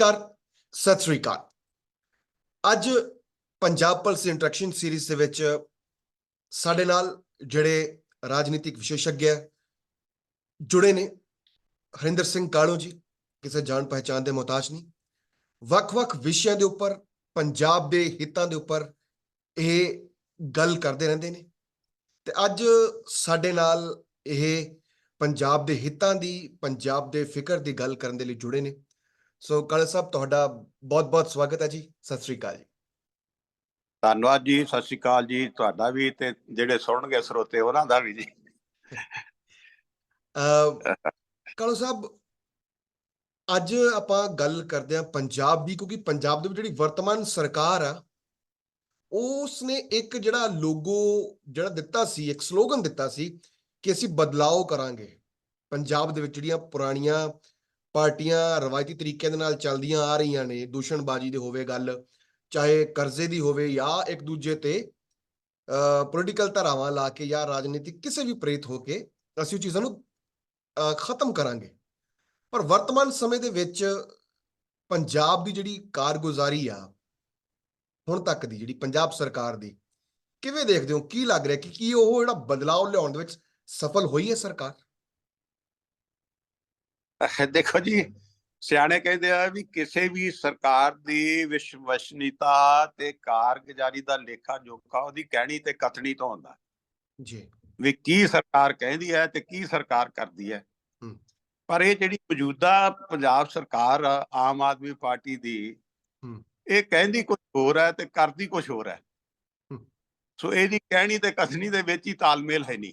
ਨਮਸਕਾਰ, ਸਤਿ ਸ੍ਰੀ ਅਕਾਲ। ਅੱਜ Punjab police interaction series ਦੇ ਵਿੱਚ ਸਾਡੇ ਨਾਲ ਜਿਹੜੇ ਰਾਜਨੀਤਿਕ ਵਿਸ਼ੇਸ਼ੱਗ ਜੁੜੇ ਨੇ ਹਰਿੰਦਰ ਸਿੰਘ ਕਾਲੋ ਜੀ, ਕਿਸੇ ਜਾਣ ਪਹਿਚਾਣ ਦੇ ਮੁਹਤਾਜ ਨਹੀਂ। ਵੱਖ-ਵੱਖ ਵਿਸ਼ਿਆਂ ਦੇ ਉੱਪਰ, ਪੰਜਾਬ ਦੇ ਹਿੱਤਾਂ ਦੇ ਉੱਪਰ ਇਹ ਗੱਲ ਕਰਦੇ ਰਹਿੰਦੇ ਨੇ। ਤੇ ਅੱਜ ਸਾਡੇ ਨਾਲ ਇਹ ਪੰਜਾਬ ਦੇ ਹਿੱਤਾਂ ਦੀ, ਪੰਜਾਬ ਦੇ ਫਿਕਰ ਦੀ ਗੱਲ ਕਰਨ ਦੇ ਲਈ ਜੁੜੇ ਨੇ। ਸੋ ਕਾਲੇ ਸਾਹਿਬ ਤੁਹਾਡਾ ਬਹੁਤ-ਬਹੁਤ ਸਵਾਗਤ ਹੈ ਜੀ। ਸਤਿ ਸ੍ਰੀ ਅਕਾਲ ਜੀ। ਧੰਨਵਾਦ ਜੀ ਸਤਿ ਸ਼੍ਰੀ ਅਕਾਲ ਜੀ। ਤੁਹਾਡਾ ਵੀ ਤੇ ਜਿਹੜੇ ਸੁਣਨਗੇ ਸਰੋਤੇ ਉਹਨਾਂ ਦਾ ਵੀ ਜੀ। ਕਾਲੋ ਸਾਹਿਬ ਅੱਜ ਆਪਾਂ ਗੱਲ ਕਰਦੇ ਹਾਂ ਪੰਜਾਬ ਦੀ ਕਿਉਂਕਿ ਪੰਜਾਬ ਦੇ ਵਿੱਚ ਜਿਹੜੀ ਵਰਤਮਾਨ ਸਰਕਾਰ ਆ ਉਸ ਨੇ ਇੱਕ ਜਿਹੜਾ ਲੋਗੋ ਜਿਹੜਾ ਦਿੱਤਾ ਸੀ ਇੱਕ ਸਲੋਗਨ ਦਿੱਤਾ ਸੀ ਕਿ ਅਸੀਂ ਬਦਲਾਅ ਕਰਾਂਗੇ। ਪੰਜਾਬ ਦੇ ਵਿੱਚ ਜਿਹੜੀਆਂ ਪੁਰਾਣੀਆਂ ਪਾਰਟੀਆਂ ਰਵਾਇਤੀ ਤਰੀਕਿਆਂ ਦੇ ਨਾਲ ਚੱਲਦੀਆਂ ਆ ਰਹੀਆਂ ਨੇ, ਦੂਸ਼ਣਬਾਜ਼ੀ ਦੀ ਹੋਵੇ ਗੱਲ, ਚਾਹੇ ਕਰਜ਼ੇ ਦੀ ਹੋਵੇ ਜਾਂ ਇੱਕ ਦੂਜੇ ਤੇ ਪੋਲੀਟੀਕਲ ਧਾਰਾਵਾਂ ਲਾ ਕੇ ਜਾਂ ਰਾਜਨੀਤਿਕ ਕਿਸੇ ਵੀ ਪ੍ਰੇਤ ਹੋ ਕੇ ਅਸੀਂ ਉਹ ਚੀਜ਼ਾਂ ਨੂੰ, ਅਹ, ਖਤਮ ਕਰਾਂਗੇ। ਪਰ ਵਰਤਮਾਨ ਸਮੇਂ ਦੇ ਵਿੱਚ ਪੰਜਾਬ ਦੀ ਜਿਹੜੀ ਕਾਰਗੁਜ਼ਾਰੀ ਆ, ਹੁਣ ਤੱਕ ਦੀ ਜਿਹੜੀ ਪੰਜਾਬ ਸਰਕਾਰ ਦੀ, ਕਿਵੇਂ ਦੇਖਦੇ ਹੋ? ਕੀ ਲੱਗ ਰਿਹਾ ਕਿ ਕੀ ਉਹ ਜਿਹੜਾ ਬਦਲਾਅ ਲਿਆਉਣ ਦੇ ਵਿੱਚ ਸਫਲ ਹੋਈ ਹੈ ਸਰਕਾਰ? ਦੇਖੋ ਜੀ ਸਿਆਣੇ ਕਹਿੰਦੇ ਆ ਵੀ ਕਿਸੇ ਵੀ ਸਰਕਾਰ ਦੀ ਵਿਸ਼ਵਸਨੀਤਾ ਤੇ ਕਾਰਗੁਜ਼ਾਰੀ ਦਾ ਲੇਖਾ ਜੋਖਾ ਉਹਦੀ ਕਹਿਣੀ ਤੇ ਕਥਨੀ ਤੋਂ ਹੁੰਦਾ ਜੀ ਵੀ ਕੀ ਸਰਕਾਰ ਕਹਿੰਦੀ ਹੈ ਤੇ ਕੀ ਸਰਕਾਰ ਕਰਦੀ ਹੈ। ਪਰ ਇਹ ਜਿਹੜੀ ਮੌਜੂਦਾ ਪੰਜਾਬ ਸਰਕਾਰ ਆਮ ਆਦਮੀ ਪਾਰਟੀ ਦੀ। ਇਹ ਕਹਿੰਦੀ ਕੁਝ ਹੋਰ ਹੈ ਤੇ ਕਰਦੀ ਕੁਝ ਹੋਰ ਹੈ। ਸੋ ਇਹਦੀ ਕਹਿਣੀ ਤੇ ਕਥਨੀ ਦੇ ਵਿੱਚ ਹੀ ਤਾਲਮੇਲ ਹੈ ਨਹੀਂ।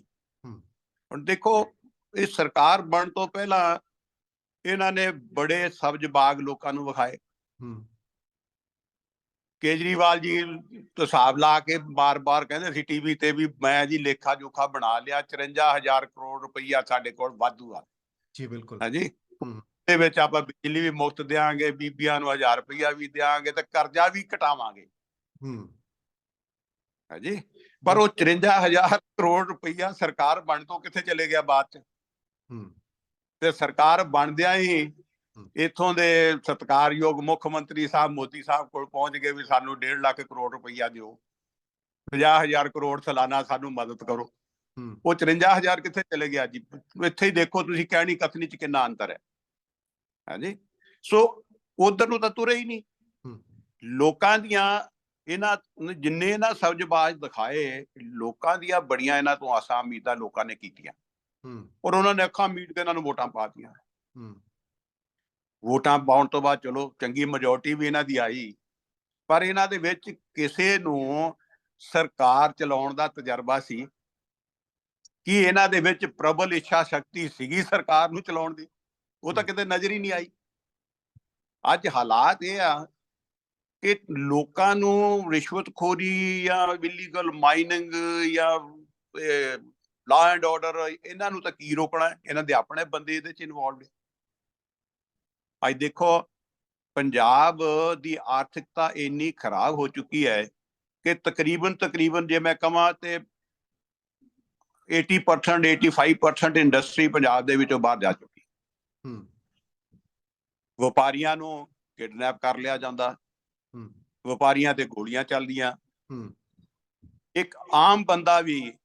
ਹੁਣ ਦੇਖੋ ਇਹ ਸਰਕਾਰ ਬਣ ਤੋਂ ਪਹਿਲਾਂ ਇਹਨਾਂ ਨੇ ਬੜੇ ਸਬਜ਼ ਬਾਗ ਲੋਕਾਂ ਨੂੰ ਵਿਖਾਏ। ਕੇਜਰੀਵਾਲ ਜੀ ਤੋਂ ਹਿਸਾਬ ਲਾ ਕੇ ਬਾਰ-ਬਾਰ ਕਹਿੰਦੇ ਸੀ ਟੀਵੀ ਤੇ ਵੀ ਮੈਂ ਜੀ ਲੇਖਾ ਜੋਖਾ ਬਣਾ ਲਿਆ 54000 ਕਰੋੜ ਰੁਪਈਆ ਸਾਡੇ ਕੋਲ ਵਾਧੂ ਆ। ਜੀ ਬਿਲਕੁਲ। ਹਾਂਜੀ। ਦੇ ਵਿੱਚ ਆਪਾਂ ਬਿਜਲੀ ਵੀ ਮੁਫਤ ਦੇਾਂਗੇ ਬੀਬੀਆਂ ਨੂੰ 1000 ਰੁਪਈਆ ਵੀ ਦੇਾਂਗੇ ਤੇ ਕਰਜ਼ਾ ਵੀ ਘਟਾਵਾਂਗੇ ਹੂੰ। ਹਾਂਜੀ। ਪਰ ਉਹ 54000 ਕਰੋੜ ਰੁਪਈਆ ਸਰਕਾਰ ਬਣ ਤੋਂ ਕਿੱਥੇ ਚਲੇ ਗਿਆ ਬਾਅਦ ਚ? ਹੂੰ। ਤੇ ਸਰਕਾਰ ਬਣਦਿਆਂ ਹੀ। ਇਥੋਂ ਦੇ ਸਤਕਾਰਯੋਗ ਮੁੱਖ ਮੰਤਰੀ ਸਾਹਿਬ ਮੋਦੀ ਸਾਹਿਬ ਕੋਲ ਪਹੁੰਚ ਗਏ ਵੀ ਸਾਨੂੰ 1.5 ਲੱਖ ਕਰੋੜ ਰੁਪਈਆ ਦਿਓ। 50000 ਕਰੋੜ ਸਾਲਾਨਾ ਸਾਨੂੰ ਮਦਦ ਕਰੋ। ਉਹ 54000 ਕਿੱਥੇ ਚਲੇ ਗਿਆ ਜੀ? ਇੱਥੇ ਹੀ ਦੇਖੋ ਤੁਸੀਂ ਕਹਿਣੀ ਕਥਨੀ ਚ ਕਿੰਨਾ ਅੰਤਰ ਹੈ। ਹਾਂਜੀ? ਸੋ ਉਧਰ ਨੂੰ ਤਾਂ ਤੁਰੇ ਹੀ ਨਹੀਂ। ਲੋਕਾਂ ਦੀਆਂ ਇਹਨਾਂ ਜਿੰਨੇ ਇਹਨਾਂ ਸਬਜ਼ਬਾਜ਼ ਦਿਖਾਏ ਲੋਕਾਂ ਦੀਆਂ ਬੜੀਆਂ ਇਹਨਾਂ ਤੋਂ ਆਸਾਂ ਉਮੀਦਾਂ ਲੋਕਾਂ ਨੇ ਕੀਤੀਆਂ। ਔਰ ਉਹਨਾਂ ਨੇ ਅੱਖਾਂ ਮੀਟ ਕੇ ਇਹਨਾਂ ਨੂੰ ਵੋਟਾਂ ਪਾਤੀਆਂ ਹੂੰ। ਵੋਟਾਂ ਪਾਉਣ ਤੋਂ ਬਾਅਦ ਚਲੋ ਚੰਗੀ ਮੈਜੋਰਟੀ ਵੀ ਇਹਨਾਂ ਦੀ ਆਈ। ਪਰ ਇਹਨਾਂ ਦੇ ਵਿੱਚ ਕਿਸੇ ਨੂੰ ਸਰਕਾਰ ਚਲਾਉਣ ਦਾ ਤਜਰਬਾ ਸੀ। ਕਿ ਇਹਨਾਂ ਦੇ ਵਿੱਚ ਪ੍ਰਬਲ ਇੱਛਾ ਸ਼ਕਤੀ ਸੀਗੀ ਸਰਕਾਰ ਨੂੰ ਚਲਾਉਣ ਦੀ? ਉਹ ਤਾਂ ਕਿਤੇ ਨਜ਼ਰ ਹੀ ਨਹੀਂ ਆਈ। ਅੱਜ ਹਾਲਾਤ ਇਹ ਆ ਕਿ ਲੋਕਾਂ ਨੂੰ ਰਿਸ਼ਵਤਖੋਰੀ ਜਾਂ ਇਲੀਗਲ ਮਾਈਨਿੰਗ ਜਾਂ ਲਾ ਐਂਡ ਆਰਡਰ ਇਹਨਾਂ ਨੂੰ ਤਾਂ ਕੀ ਰੋਕਣਾ ਹੈ? ਇਹਨਾਂ ਦੇ ਆਪਣੇ ਬੰਦੇ ਇਹਦੇ ਚ ਇਨਵੋਲਵ ਨੇ। ਅੱਜ ਦੇਖੋ ਪੰਜਾਬ ਦੀ ਆਰਥਿਕਤਾ ਇੰਨੀ ਖਰਾਬ ਹੋ ਚੁੱਕੀ ਹੈ ਕਿ ਤਕਰੀਬਨ ਤਕਰੀਬਨ ਜੇ ਮੈਂ ਕਹਾਂ ਤੇ 80% 85% ਇੰਡਸਟਰੀ ਪੰਜਾਬ ਦੇ ਵਿੱਚੋਂ ਬਾਹਰ ਜਾ ਚੁੱਕੀ ਹੈ। ਹੂੰ। ਵਪਾਰੀਆਂ ਨੂੰ ਕਿਡਨੈਪ ਕਰ ਲਿਆ ਜਾਂਦਾ। ਹੂੰ। ਵਪਾਰੀਆਂ ਤੇ ਗੋਲੀਆਂ ਚੱਲਦੀਆਂ। ਹੂੰ। ਇੱਕ ਆਮ ਬੰਦਾ ਵੀ ਹੂੰ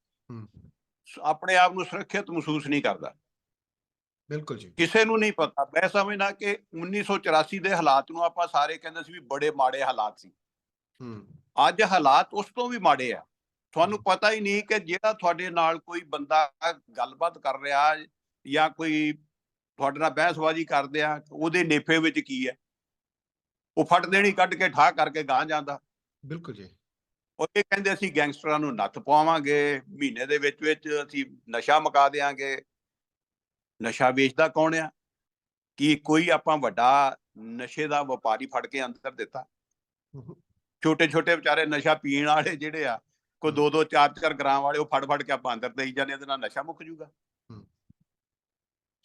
ਆਪਣੇ ਆਪ ਨੂੰ ਸੁਰੱਖਿਅਤ ਮਹਿਸੂਸ ਨਹੀਂ ਕਰਦਾ। ਬਿਲਕੁਲ ਜੀ। ਕਿਸੇ ਨੂੰ ਨਹੀਂ ਪਤਾ। ਮੈਂ ਸਮਝਦਾ ਕਿ 1984 ਦੇ ਹਾਲਾਤ ਨੂੰ ਆਪਾਂ ਸਾਰੇ ਕਹਿੰਦੇ ਸੀ ਵੀ ਬੜੇ ਮਾੜੇ ਹਾਲਾਤ ਸੀ। ਹੂੰ। ਅੱਜ ਹਾਲਾਤ ਉਸ ਤੋਂ ਵੀ ਮਾੜੇ ਆ। ਤੁਹਾਨੂੰ ਪਤਾ ਹੀ ਨਹੀਂ ਕਿ ਜਿਹੜਾ ਤੁਹਾਡੇ ਨਾਲ ਕੋਈ ਬੰਦਾ ਗੱਲਬਾਤ ਕਰ ਰਿਹਾ ਜਾਂ ਕੋਈ ਤੁਹਾਡੇ ਨਾਲ ਬਹਿਸਬਾਜ਼ੀ ਕਰਦੇ ਆ ਉਹਦੇ ਨੇਫੇ ਵਿੱਚ ਕੀ ਹੈ? ਉਹ ਫਟ ਦੇਣੀ ਕੱਢ ਕੇ ਠਾ ਕਰਕੇ ਗਾਂ ਜਾਂਦਾ। ਬਿਲਕੁਲ ਜੀ। ਉਹ ਇਹ ਕਹਿੰਦੇ ਅਸੀਂ ਗੈਂਗਸਟਰਾਂ ਨੂੰ ਨੱਥ ਪਾਵਾਂਗੇ ਮਹੀਨੇ ਦੇ ਵਿੱਚ ਵਿੱਚ ਅਸੀਂ ਨਸ਼ਾ ਮੁਕਾ ਦੇਾਂਗੇ ਨਸ਼ਾ ਵੇਚਦਾ ਕੌਣ ਆ? ਕੀ ਕੋਈ ਆਪਾਂ ਵੱਡਾ ਨਸ਼ੇ ਦਾ ਵਪਾਰੀ ਫੜ ਕੇ ਅੰਦਰ ਦਿੱਤਾ? ਛੋਟੇ ਛੋਟੇ ਵਿਚਾਰੇ ਨਸ਼ਾ ਪੀਣ ਵਾਲੇ ਜਿਹੜੇ ਆ ਕੋਈ ਦੋ ਦੋ ਚਾਰ ਚਾਰ ਗ੍ਰਾਮ ਵਾਲੇ ਉਹ ਫੜ ਫੜ ਕੇ ਆਪਾਂ ਅੰਦਰ ਦੇਈ ਜਾਂਦੇ ਇਹਦੇ ਨਾਲ ਨਸ਼ਾ ਮੁੱਕ ਜੂਗਾ।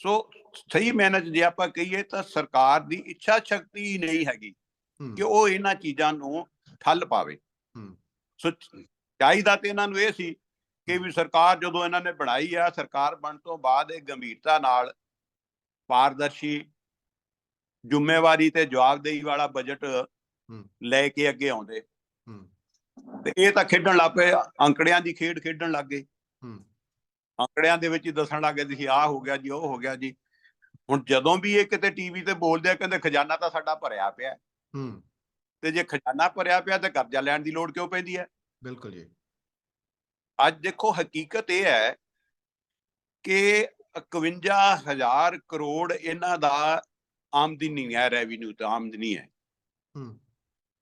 ਸੋ ਸਹੀ ਮੈਨੇਜ ਜੇ ਆਪਾਂ ਕਹੀਏ ਤਾਂ ਸਰਕਾਰ ਦੀ ਇੱਛਾ ਸ਼ਕਤੀ ਨਹੀਂ ਹੈਗੀ ਕਿ ਉਹ ਇਹਨਾਂ ਚੀਜ਼ਾਂ ਨੂੰ ਠੱਲ ਪਾਵੇ। ਸੋ ਚਾਹੀਦਾ ਤੇ ਇਹਨਾਂ ਨੂੰ ਇਹ ਸੀ ਕਿ ਵੀ ਸਰਕਾਰ ਜਦੋਂ ਇਹਨਾਂ ਨੇ ਬਣਾਈ ਆ ਸਰਕਾਰ ਬਣ ਤੋਂ ਬਾਅਦ ਇਹ ਗੰਭੀਰਤਾ ਨਾਲ ਪਾਰਦਰਸ਼ੀ ਜ਼ਿੰਮੇਵਾਰੀ ਤੇ ਜਵਾਬਦੇਹੀ ਵਾਲਾ ਬਜਟ ਲੈ ਕੇ ਅੱਗੇ ਆਉਂਦੇ। ਤੇ ਇਹ ਤਾਂ ਖੇਡਣ ਲੱਗ ਪਏ ਅੰਕੜਿਆਂ ਦੀ ਖੇਡ ਖੇਡਣ ਲੱਗ ਗਏ। ਅੰਕੜਿਆਂ ਦੇ ਵਿੱਚ ਹੀ ਦੱਸਣ ਲੱਗ ਗਏ ਸੀ ਆਹ ਹੋ ਗਿਆ ਜੀ ਉਹ ਹੋ ਗਿਆ ਜੀ। ਹੁਣ ਜਦੋਂ ਵੀ ਇਹ ਕਿਤੇ ਟੀਵੀ ਤੇ ਬੋਲਦੇ ਆ ਕਹਿੰਦੇ ਖਜ਼ਾਨਾ ਤਾਂ ਸਾਡਾ ਭਰਿਆ ਪਿਆ। ਹੈ। ਤੇ ਜੇ ਖਜ਼ਾਨਾ ਭਰਿਆ ਪਿਆ ਤੇ ਕਰਜ਼ਾ ਲੈਣ ਦੀ ਲੋੜ ਕਿਉਂ ਪੈਂਦੀ ਹੈ? ਬਿਲਕੁਲ ਜੀ। ਅੱਜ ਦੇਖੋ ਹਕੀਕਤ ਇਹ ਹੈ ਕਿ 51000 ਕਰੋੜ ਇਹਨਾਂ ਦਾ ਆਮਦਨੀ ਹੈ ਰੈਵਨਿਊ ਤੇ ਆਮਦਨੀ ਹੈ। ਹੂੰ।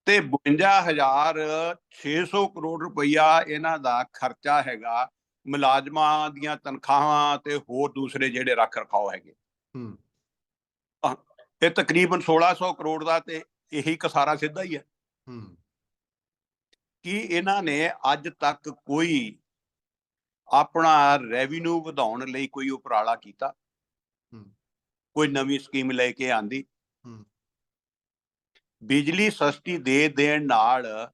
ਤੇ 52600 ਕਰੋੜ ਰੁਪਈਆ ਇਹਨਾਂ ਦਾ ਖਰਚਾ ਹੈਗਾ ਮੁਲਾਜ਼ਮਾਂ ਦੀਆਂ ਤਨਖਾਹਾਂ ਤੇ ਹੋਰ ਦੂਸਰੇ ਜਿਹੜੇ ਰੱਖ ਰਖਾਓ ਹੈਗੇ। ਹੂੰ। ਇਹ ਤਕਰੀਬਨ 1600 ਕਰੋੜ ਦਾ ਤੇ ਇਹੀ ਕਸਾਰਾ ਸਿੱਧਾ ਹੀ ਹੈ। ਹੂੰ। ਕਿ ਇਹਨਾਂ ਨੇ ਅੱਜ ਤੱਕ ਕੋਈ ਆਪਣਾ ਰੈਵਨਿਊ ਵਧਾਉਣ ਲਈ ਕੋਈ ਉਪਰਾਲਾ ਕੀਤਾ? ਹੂੰ। ਕੋਈ ਨਵੀਂ ਸਕੀਮ ਲੈ ਕੇ ਆਂਦੀ? ਹੂੰ। ਬਿਜਲੀ ਸਸਤੀ ਦੇ ਦੇਣ ਨਾਲ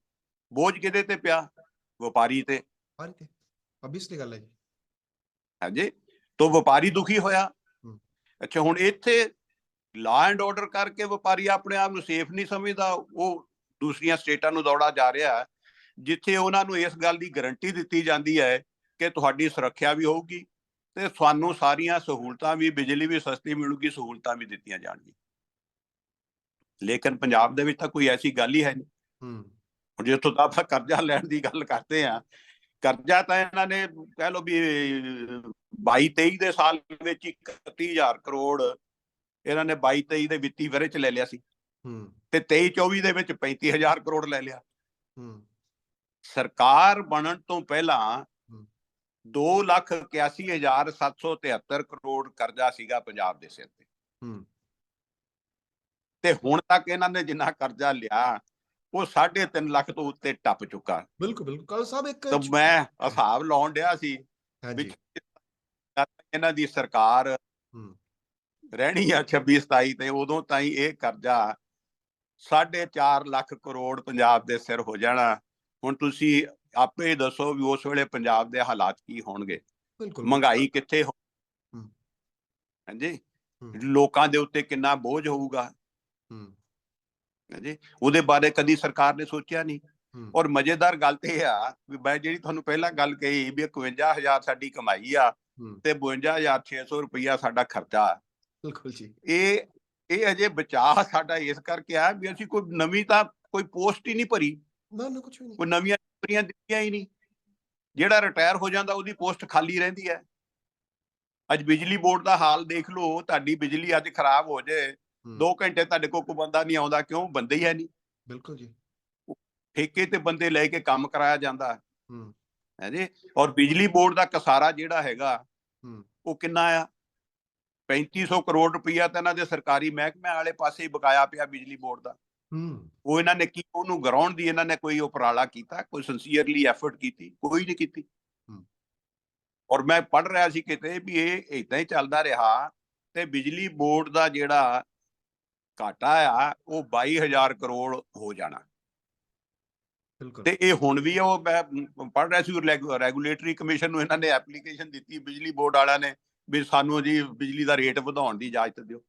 ਬੋਝ ਕਿਹਦੇ ਤੇ ਪਿਆ? ਵਪਾਰੀ ਤੇ। ਪਾਰੀ ਤੇ। ਅਬੀਸਲੀ ਗੱਲ ਹੈ ਜੀ। ਹਾਂਜੀ। ਤੋਂ ਵਪਾਰੀ ਦੁਖੀ ਹੋਇਆ। ਅੱਛਾ ਹੁਣ ਇੱਥੇ ਲਾ ਐਂਡ ਆਰਡਰ ਕਰਕੇ ਵਪਾਰੀ ਆਪਣੇ ਆਪ ਨੂੰ ਸੇਫ ਨਹੀਂ ਸਮਝਦਾ ਉਹ ਦੂਸਰੀਆਂ ਸਟੇਟਾਂ ਨੂੰ ਦੌੜਾ ਜਾ ਰਿਹਾ ਹੈ, ਜਿੱਥੇ ਉਹਨਾਂ ਨੂੰ ਇਸ ਗੱਲ ਦੀ ਗਾਰੰਟੀ ਦਿੱਤੀ ਜਾਂਦੀ ਹੈ ਕਿ ਤੁਹਾਡੀ ਸੁਰੱਖਿਆ ਵੀ ਹੋਊਗੀ ਤੇ ਤੁਹਾਨੂੰ ਸਾਰੀਆਂ ਸਹੂਲਤਾਂ ਵੀ ਬਿਜਲੀ ਵੀ ਸਸਤੀ ਮਿਲੂਗੀ ਸਹੂਲਤਾਂ ਵੀ ਦਿੱਤੀਆਂ ਜਾਣਗੀਆਂ। ਲੇਕਿਨ ਪੰਜਾਬ ਦੇ ਵਿੱਚ ਤਾਂ ਕੋਈ ਐਸੀ ਗੱਲ ਹੀ ਹੈ ਨਹੀਂ। ਹੂੰ। ਜਿੱਥੋਂ ਤਾਂ ਆਪਾਂ ਕਰਜ਼ਾ ਲੈਣ ਦੀ ਗੱਲ ਕਰਦੇ ਆ ਕਰਜ਼ਾ ਤਾਂ ਇਹਨਾਂ ਨੇ ਕਹਿ ਲਓ ਵੀ 22 23 ਦੇ ਸਾਲ ਵਿੱਚ 31000 ਕਰੋੜ ਇਹਨਾਂ ਨੇ 22 23 ਦੇ ਵਿੱਤੀ ਵਰੇ ਚ ਲੈ ਲਿਆ ਸੀ ਹੂੰ। ਤੇ 23 24 ਦੇ ਵਿੱਚ 35000 ਕਰੋੜ ਲੈ ਲਿਆ। ਹੂੰ। ਸਰਕਾਰ ਬਣਨ ਤੋਂ ਪਹਿਲਾਂ ਹੂੰ। 281773 ਕਰੋੜ ਕਰਜ਼ਾ ਸੀਗਾ ਪੰਜਾਬ ਦੇ ਸਿਰ ਤੇ। ਹੂੰ। ਤੇ ਹੁਣ ਤੱਕ ਇਹਨਾਂ ਨੇ ਜਿੰਨਾ ਕਰਜ਼ਾ ਲਿਆ ਉਹ 3.5 ਲੱਖ ਤੋਂ ਉੱਤੇ ਟੱਪ ਚੁੱਕਾ। ਬਿਲਕੁਲ ਬਿਲਕੁਲ। ਕਾਲ ਸਾਹਿਬ ਇੱਕ ਤਾਂ ਮੈਂ ਹਿਸਾਬ ਲਾਉਣ ਡਿਆ ਸੀ ਹਾਂਜੀ। ਵਿੱਚ ਇਹਨਾਂ ਦੀ ਸਰਕਾਰ ਹੂੰ। ਰਹਿਣੀ ਆ 26 27 ਤੇ ਉਦੋਂ ਤਾਈਂ ਇਹ ਕਰਜ਼ਾ 4.5 ਲੱਖ ਕਰੋੜ ਪੰਜਾਬ ਦੇ ਸਿਰ ਹੋ ਜਾਣਾ। ਹੁਣ ਤੁਸੀਂ ਆਪੇ ਦੱਸੋ ਵੀ ਉਸ ਵੇਲੇ ਪੰਜਾਬ ਦੇ ਹਾਲਾਤ ਕੀ ਹੋਣਗੇ। ਬਿਲਕੁਲ। ਮਹਿੰਗਾਈ ਕਿੱਥੇ ਹੋ। ਹਾਂਜੀ। ਲੋਕਾਂ ਦੇ ਉੱਤੇ ਕਿੰਨਾ ਬੋਝ ਹੋਊਗਾ। ਹਾਂਜੀ। ਉਹਦੇ ਬਾਰੇ ਕਦੀ ਸਰਕਾਰ ਨੇ ਸੋਚਿਆ ਨਹੀਂ। ਔਰ ਮਜ਼ੇਦਾਰ ਗੱਲ ਤੇ ਇਹ ਆ ਵੀ ਮੈਂ ਜਿਹੜੀ ਤੁਹਾਨੂੰ ਪਹਿਲਾਂ ਗੱਲ ਕਹੀ ਵੀ 51000 ਸਾਡੀ ਕਮਾਈ ਆ ਤੇ 52600 ਰੁਪਈਆ ਸਾਡਾ ਖਰਚਾ। ਬਿਲਕੁਲ ਜੀ। ਇਹ ਇਹ ਅਜੇ ਬਚਾਅ ਸਾਡਾ ਇਸ ਕਰਕੇ ਆ ਵੀ ਅਸੀਂ ਕੋਈ ਨਵੀਂ ਤਾਂ ਕੋਈ ਪੋਸਟ ਹੀ ਨਹੀਂ ਭਰੀ। ਨਾ ਨਾ ਕੁਝ ਵੀ ਨਹੀਂ। ਕੋਈ ਨਵੀਆਂ ਨੌਕਰੀਆਂ ਦਿੱਤੀਆਂ ਹੀ ਨਹੀਂ। ਜਿਹੜਾ ਰਿਟਾਇਰ ਹੋ ਜਾਂਦਾ ਉਹਦੀ ਪੋਸਟ ਖਾਲੀ ਰਹਿੰਦੀ ਹੈ। ਅੱਜ ਬਿਜਲੀ ਬੋਰਡ ਦਾ ਹਾਲ ਦੇਖ ਲਓ ਤੁਹਾਡੀ ਬਿਜਲੀ ਅੱਜ ਖਰਾਬ ਹੋ ਹੂੰ, 2 ਘੰਟੇ ਤੁਹਾਡੇ ਕੋਲ ਕੋਈ ਬੰਦਾ ਨਹੀਂ ਆਉਂਦਾ ਕਿਉਂ? ਬੰਦੇ ਹੀ ਹੈ ਨਹੀਂ। ਬਿਲਕੁਲ ਜੀ। ਠੇਕੇ ਤੇ ਬੰਦੇ ਲੈ ਕੇ ਕੰਮ ਕਰਾਇਆ ਜਾਂਦਾ। ਹੂੰ। ਹੈ ਜੀ? ਔਰ ਬਿਜਲੀ ਬੋਰਡ ਦਾ ਕਸਾਰਾ ਜਿਹੜਾ ਹੈਗਾ ਉਹ ਕਿੰਨਾ ਆ? 3500 ਕਰੋੜ ਰੁਪਈਆ ਤਾਂ ਇਹਨਾਂ ਦੇ ਸਰਕਾਰੀ ਮਹਿਕਮਿਆਂ ਵਾਲੇ ਪਾਸੇ ਹੀ ਬਕਾਇਆ ਪਿਆ ਬਿਜਲੀ ਬੋਰਡ ਦਾ। ਹੂੰ। ਉਹ ਇਹਨਾਂ ਨੇ ਕੀ ਉਹਨੂੰ ਗਰਾਉਣ ਦੀ ਇਹਨਾਂ ਨੇ ਕੋਈ ਉਪਰਾਲਾ ਕੀਤਾ ਕੋਈ ਸਿੰਸੀਅਰਲੀ ਐਫਰਟ ਕੀਤੀ ਕੋਈ ਨਹੀਂ ਕੀਤੀ। ਹੂੰ। ਔਰ ਮੈਂ ਪੜ ਰਿਹਾ ਸੀ ਕਿਤੇ ਵੀ ਇਹ ਇਦਾਂ ਹੀ ਚੱਲਦਾ ਰਿਹਾ ਤੇ ਬਿਜਲੀ ਬੋਰਡ ਦਾ ਜਿਹੜਾ ਘਾਟਾ ਆ ਉਹ 22000 ਕਰੋੜ ਹੋ ਜਾਣਾ। ਬਿਲਕੁਲ। ਤੇ ਇਹ ਹੁਣ ਵੀ ਉਹ ਮੈਂ ਪੜ ਰਿਹਾ ਸੀ ਰੈਗੂਲੇਟਰੀ ਕਮਿਸ਼ਨ ਨੂੰ ਇਹਨਾਂ ਨੇ ਐਪਲੀਕੇਸ਼ਨ ਦਿੱਤੀ ਬਿਜਲੀ ਬੋਰਡ ਵਾਲਿਆਂ ਨੇ। ਵੀ ਸਾਨੂੰ ਜੀ ਬਿਜਲੀ ਦਾ ਰੇਟ ਵਧਾਉਣ ਦੀ ਇਜਾਜ਼ਤ ਦਿਓ।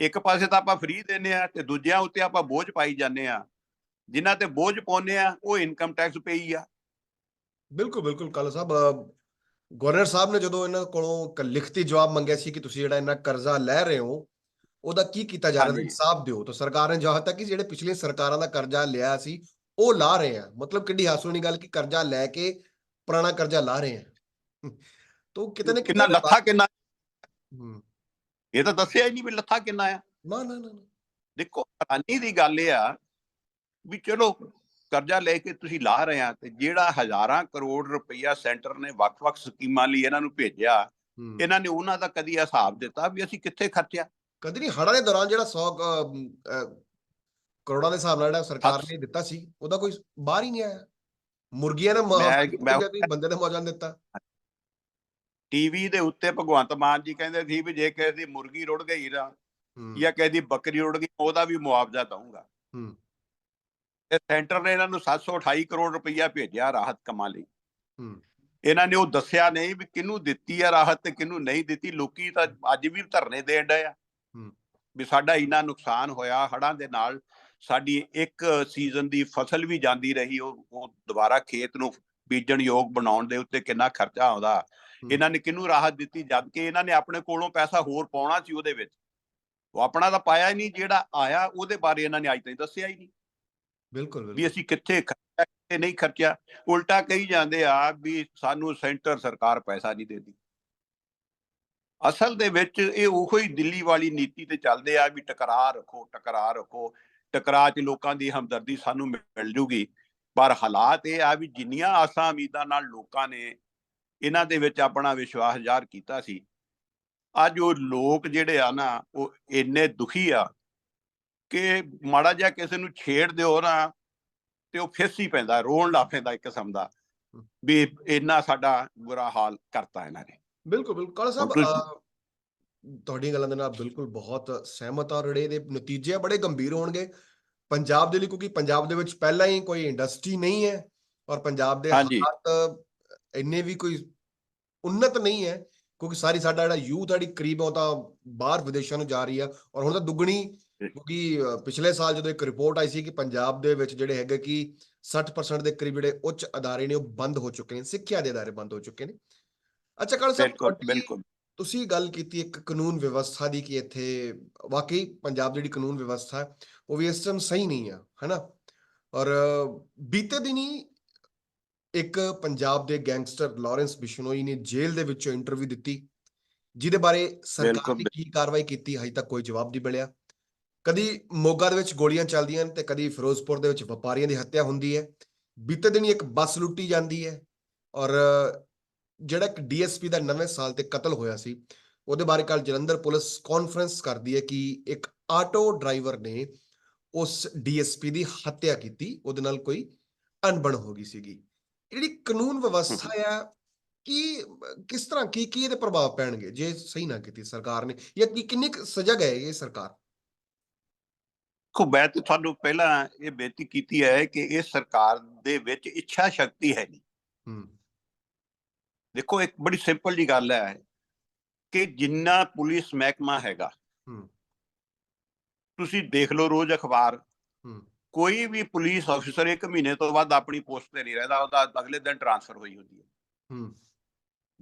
ਇੱਕ ਪਾਸੇ ਤਾਂ ਆਪਾਂ ਫ੍ਰੀ ਦਿੰਨੇ ਆ ਤੇ ਦੂਜਿਆਂ ਉੱਤੇ ਆਪਾਂ ਬੋਝ ਪਾਈ ਜਾਂਦੇ ਆ ਜਿਨ੍ਹਾਂ ਤੇ ਬੋਝ ਪਾਉਂਦੇ ਆ ਉਹ ਇਨਕਮ ਟੈਕਸ ਪੇਈ ਆ। ਬਿਲਕੁਲ ਬਿਲਕੁਲ ਕਾਲਾ ਸਾਹਿਬ ਗਵਰਨਰ ਸਾਹਿਬ ਨੇ ਜਦੋਂ ਇਹਨਾਂ ਕੋਲੋਂ ਇੱਕ ਲਿਖਤੀ ਜਵਾਬ ਮੰਗਿਆ ਸੀ ਕਿ ਤੁਸੀਂ ਜਿਹੜਾ ਇੰਨਾ ਕਰਜ਼ਾ ਲੈ ਰਹੇ ਹੋ ਉਹਦਾ ਕੀ ਕੀਤਾ ਜਾ ਰਿਹਾ? ਹੈ। ਇਨਸਾਫ ਦਿਓ। ਤਾਂ ਸਰਕਾਰ ਨੇ ਜਵਾਬ ਦਿੱਤਾ ਕਿ ਜਿਹੜੇ ਪਿਛਲੀਆਂ ਸਰਕਾਰਾਂ ਦਾ ਕਰਜ਼ਾ ਲਿਆ ਸੀ ਉਹ ਲਾ ਰਹੇ ਆ। ਮਤਲਬ ਕਿੱਡੀ ਹਾਸੋਣੀ ਗੱਲ ਕਿ ਕਰਜ਼ਾ ਲੈ ਕੇ ਪੁਰਾਣਾ ਕਰਜ਼ਾ ਲਾ ਰਹੇ ਆ। ਤੋ ਕਿਤੇ ਨਾ ਕਿੰਨਾ ਲੱਥਾ ਕਿੰਨਾ ਹੂੰ, ਇਹ ਤਾਂ ਦੱਸਿਆ ਹੀ ਨਹੀਂ ਵੀ ਲੱਥਾ ਕਿੰਨਾ ਆ ਨਾ ਨਾ ਨਾ ਨਾ। ਦੇਖੋ ਹੈਰਾਨੀ ਦੀ ਗੱਲ ਇਹ ਆ ਵੀ ਚਲੋ ਕਰਜ਼ਾ ਲੈ ਕੇ ਤੁਸੀਂ ਲਾ ਰਹੇ ਆ ਤੇ ਜਿਹੜਾ ਹਜ਼ਾਰਾਂ ਕਰੋੜ ਰੁਪਈਆ ਸੈਂਟਰ ਨੇ ਵੱਖ-ਵੱਖ ਸਕੀਮਾਂ ਲਈ ਇਹਨਾਂ ਨੂੰ ਭੇਜਿਆ। ਇਹਨਾਂ ਨੇ ਉਹਨਾਂ ਦਾ ਕਦੀ ਹਿਸਾਬ ਦਿੱਤਾ ਵੀ ਅਸੀਂ ਕਿੱਥੇ ਖਰਚਿਆ? ਕਦੇ ਨਹੀਂ ਹੜ੍ਹਾਂ ਦੇ ਦੌਰਾਨ ਜਿਹੜਾ 100 ਕਰੋੜਾਂ ਦੇ ਹਿਸਾਬ ਨਾਲ ਜਿਹੜਾ ਸਰਕਾਰ ਨੇ ਦਿੱਤਾ ਸੀ ਉਹਦਾ ਕੋਈ ਬਾਹਰ ਹੀ ਨਹੀਂ ਆਇਆ। ਮੁਰਗੀਆਂ ਨੇ ਬੰਦੇ ਦੇ ਮੌਜਾਂ ਦਿੱਤਾ। ਟੀਵੀ ਦੇ ਉੱਤੇ ਭਗਵੰਤ ਮਾਨ ਜੀ ਕਹਿੰਦੇ ਸੀ ਵੀ ਜੇ ਕਿਸੇ ਦੀ ਮੁਰਗੀ ਰੁੜ ਗਈ ਨਾ ਜਾਂ ਕਿਸੇ ਦੀ ਬੱਕਰੀ ਰੁੜ ਗਈ ਉਹਦਾ ਵੀ ਮੁਆਵਜ਼ਾ ਦਊਂਗਾ ਹੂੰ। ਤੇ ਸੈਂਟਰ ਨੇ ਇਹਨਾਂ ਨੂੰ 728 ਕਰੋੜ ਰੁਪਈਆ ਭੇਜਿਆ ਰਾਹਤ ਕੰਮਾਂ ਲਈ ਹੂੰ। ਇਹਨਾਂ ਨੇ ਉਹ ਦੱਸਿਆ ਨਹੀਂ ਵੀ ਕਿਹਨੂੰ ਦਿੱਤੀ ਆ ਰਾਹਤ ਤੇ ਕਿਹਨੂੰ ਨਹੀਂ ਦਿੱਤੀ ਲੋਕੀ ਤਾਂ ਅੱਜ ਵੀ ਧਰਨੇ ਦੇਣ ਡਏ ਆ ਹੂੰ। ਵੀ ਸਾਡਾ ਇੰਨਾ ਨੁਕਸਾਨ ਹੋਇਆ ਹੜ੍ਹਾਂ ਦੇ ਨਾਲ ਸਾਡੀ ਇੱਕ ਸੀਜ਼ਨ ਦੀ ਫਸਲ ਵੀ ਜਾਂਦੀ ਰਹੀ ਉਹ ਉਹ ਦੁਬਾਰਾ ਖੇਤ ਨੂੰ ਬੀਜਣ ਯੋਗ ਬਣਾਉਣ ਦੇ ਉੱਤੇ ਕਿੰਨਾ ਖਰਚਾ ਆਉਂਦਾ। ਇਹਨਾਂ ਨੇ ਕਿਹਨੂੰ ਰਾਹਤ ਦਿੱਤੀ? ਜਦ ਕਿ ਇਹਨਾਂ ਨੇ ਆਪਣੇ ਕੋਲੋਂ ਪੈਸਾ ਹੋਰ ਪਾਉਣਾ ਸੀ ਉਹਦੇ ਵਿੱਚ। ਉਹ ਆਪਣਾ ਤਾਂ ਪਾਇਆ ਹੀ ਨਹੀਂ ਜਿਹੜਾ ਆਇਆ ਉਹਦੇ ਬਾਰੇ ਇਹਨਾਂ ਨੇ ਅੱਜ ਤਾਈਂ ਦੱਸਿਆ ਹੀ ਨਹੀਂ। ਬਿਲਕੁਲ ਵੀ ਅਸੀਂ ਕਿੱਥੇ ਖਰਚਿਆ ਕਿੱਥੇ ਨਹੀਂ ਖਰਚਿਆ। ਉਲਟਾ ਕਹੀ ਜਾਂਦੇ ਆ ਵੀ ਸਾਨੂੰ ਸੈਂਟਰ ਸਰਕਾਰ ਪੈਸਾ ਨਹੀਂ ਦਿੰਦੀ। ਅਸਲ ਦੇ ਵਿੱਚ ਇਹ ਉਹੋ ਹੀ ਦਿੱਲੀ ਵਾਲੀ ਨੀਤੀ ਤੇ ਚੱਲਦੇ ਆ ਵੀ ਟਕਰਾਅ ਰੱਖੋ ਟਕਰਾਅ ਰੱਖੋ। ਟਕਰਾਅ 'ਚ ਲੋਕਾਂ ਦੀ ਹਮਦਰਦੀ ਸਾਨੂੰ ਮਿਲ ਜੂਗੀ। ਪਰ ਹਾਲਾਤ ਇਹ ਆ ਵੀ ਜਿੰਨੀਆਂ ਆਸਾਂ ਉਮੀਦਾਂ ਨਾਲ ਲੋਕਾਂ ਨੇ ਇਹਨਾਂ ਦੇ ਵਿੱਚ ਆਪਣਾ ਵਿਸ਼ਵਾਸ ਜ਼ਾਹਰ ਕੀਤਾ ਸੀ। ਅੱਜ ਉਹ ਲੋਕ ਜਿਹੜੇ ਆ ਨਾ ਉਹ ਇੰਨੇ ਦੁਖੀ ਆ ਕਿ ਮਾੜਾ ਜਿਹਾ ਕਿਸੇ ਨੂੰ ਛੇੜ ਦਿਓ ਨਾ ਤੇ ਉਹ ਫਿਸ ਹੀ ਪੈਂਦਾ ਰੋਣ ਲੱਗ ਪੈਂਦਾ ਇੱਕ ਕਿਸਮ ਦਾ ਵੀ ਇੰਨਾ ਸਾਡਾ ਬੁਰਾ ਹਾਲ ਕਰਤਾ ਇਹਨਾਂ ਨੇ। ਬਿਲਕੁਲ ਬਿਲਕੁਲ। ਕਾਲਾ ਸਾਹਿਬ ਤੁਹਾਡੀਆਂ ਗੱਲਾਂ ਦੇ ਨਾਲ ਬਿਲਕੁਲ ਬਹੁਤ ਸਹਿਮਤ ਹਾਂ ਜਿਹੜੇ ਇਹਦੇ ਨਤੀਜੇ ਬੜੇ ਗੰਭੀਰ ਹੋਣਗੇ। ਪੰਜਾਬ ਦੇ ਲਈ ਕਿਉਂਕਿ ਪੰਜਾਬ ਦੇ ਵਿੱਚ ਪਹਿਲਾਂ ਹੀ ਕੋਈ ਇੰਡਸਟਰੀ ਨਹੀਂ ਹੈ ਔਰ ਪੰਜਾਬ ਦੇ ਹਾਂਜੀ। ਹਾਲਾਤ ਇੰਨੇ ਵੀ ਕੋਈ ਉન્નਤ ਨਹੀਂ ਹੈ ਕਿਉਂਕਿ ਸਾਰੀ ਸਾਡਾ ਜਿਹੜਾ ਯੂਥ ਆੜੀ ਕਰੀਬ ਉਹ ਤਾਂ ਬਾਹਰ ਵਿਦੇਸ਼ਾਂ ਨੂੰ ਜਾ ਰਹੀ ਆ। ਔਰ ਹੁਣ ਤਾਂ ਦੁੱਗਣੀ ਕਿਉਂਕਿ ਪਿਛਲੇ ਸਾਲ ਜਦੋਂ ਇੱਕ ਰਿਪੋਰਟ ਆਈ ਸੀ ਕਿ ਪੰਜਾਬ ਦੇ ਵਿੱਚ ਜਿਹੜੇ ਹੈਗੇ ਕਿ 60% ਦੇ ਕਰੀਬ ਜਿਹੜੇ ਉੱਚ ਅਦਾਰੇ ਨੇ ਉਹ ਬੰਦ ਹੋ ਚੁੱਕੇ ਨੇ ਸਿੱਖਿਆ ਦੇ ਅਦਾਰੇ ਬੰਦ ਹੋ ਚੁੱਕੇ ਨੇ। ਅੱਛਾ ਕਾਲਾ ਸਾਹਿਬ ਬਿਲਕੁਲ ਤੁਸੀਂ ਗੱਲ ਕੀਤੀ ਇੱਕ ਕਾਨੂੰਨ ਵਿਵਸਥਾ ਦੀ ਕਿ ਇੱਥੇ ਵਾਕਈ ਪੰਜਾਬ ਜਿਹੜੀ ਕਾਨੂੰਨ ਵਿਵਸਥਾ ਉਹ ਵੀ ਇਸ ਟਾਈਮ ਸਹੀ ਨਹੀਂ ਆ ਹਨਾ? ਔਰ ਬੀਤੇ ਦਿਨੀ ਇੱਕ ਪੰਜਾਬ ਦੇ ਗੈਂਗਸਟਰ ਲਾਰੈਂਸ ਬਿਸ਼ਨੋਈ ਨੇ ਜੇਲ੍ਹ ਦੇ ਵਿੱਚੋਂ ਇੰਟਰਵਿਊ ਦਿੱਤੀ ਜਿਹਦੇ ਬਾਰੇ ਸਰਕਾਰ ਨੇ ਕੀ ਕਾਰਵਾਈ ਕੀਤੀ ਹਜੇ ਤੱਕ ਕੋਈ ਜਵਾਬ ਨਹੀਂ ਮਿਲਿਆ। ਕਦੀ ਮੋਗਾ ਦੇ ਵਿੱਚ ਗੋਲੀਆਂ ਚੱਲਦੀਆਂ ਨੇ ਤੇ ਕਦੀ ਫਿਰੋਜ਼ਪੁਰ ਦੇ ਵਿੱਚ ਵਪਾਰੀਆਂ ਦੀ ਹੱਤਿਆ ਹੁੰਦੀ ਹੈ। ਬੀਤੇ ਦਿਨੀ ਇੱਕ ਬੱਸ ਲੁੱਟੀ ਜਾਂਦੀ ਹੈ ਔਰ ਜਿਹੜਾ ਇੱਕ ਡੀਐਸਪੀ ਦਾ ਨਵੇਂ ਸਾਲ ਤੇ ਕਤਲ ਹੋਇਆ ਸੀ ਉਹਦੇ ਬਾਰੇ ਕੱਲ ਜਲੰਧਰ ਪੁਲਿਸ ਕਾਨਫਰੰਸ ਕਰਦੀ ਹੈ ਕਿ ਇੱਕ ਆਟੋ ਡਰਾਈਵਰ ਨੇ ਉਸ ਡੀਐਸਪੀ ਦੀ ਹੱਤਿਆ ਕੀਤੀ ਉਹਦੇ ਨਾਲ ਕੋਈ ਅਣਬਣ ਹੋ ਗਈ ਸੀਗੀ। ਜਿਹੜੀ ਕਾਨੂੰਨ ਵਿਵਸਥਾ ਆ ਕੀ ਕਿਸ ਤਰ੍ਹਾਂ ਕੀ ਕੀ ਇਹਦੇ ਪ੍ਰਭਾਵ ਪੈਣਗੇ? ਜੇ ਸਹੀ ਨਾ ਕੀਤੀ ਸਰਕਾਰ ਨੇ ਜਾਂ ਕੀ ਕਿੰਨੀ ਕੁ ਸਜਗ ਹੈ ਇਹ ਸਰਕਾਰ? ਦੇਖੋ ਮੈਂ ਤੇ ਤੁਹਾਨੂੰ ਪਹਿਲਾਂ ਇਹ ਬੇਨਤੀ ਕੀਤੀ ਹੈ ਕਿ ਇਹ ਸਰਕਾਰ ਦੇ ਵਿੱਚ ਇੱਛਾ ਸ਼ਕਤੀ ਹੈ ਨਹੀਂ। ਹੂੰ। ਦੇਖੋ ਇੱਕ ਬੜੀ ਸਿੰਪਲ ਜੀ ਗੱਲ ਹੈ ਕਿ ਜਿੰਨਾ ਪੁਲਿਸ ਮਹਿਕਮਾ ਹੈਗਾ ਹੂੰ। ਤੁਸੀਂ ਦੇਖ ਲਓ ਰੋਜ਼ ਅਖਬਾਰ। ਹੂੰ। ਕੋਈ ਵੀ ਪੁਲਿਸ ਅਫਸਰ ਇੱਕ ਮਹੀਨੇ ਤੋਂ ਬਾਅਦ ਆਪਣੀ ਪੋਸਟ ਤੇ ਨਹੀਂ ਰਹਿੰਦਾ ਉਹਦਾ ਅਗਲੇ ਦਿਨ ਟਰਾਂਸਫਰ ਹੋਈ ਹੁੰਦੀ ਹੈ। ਹੂੰ।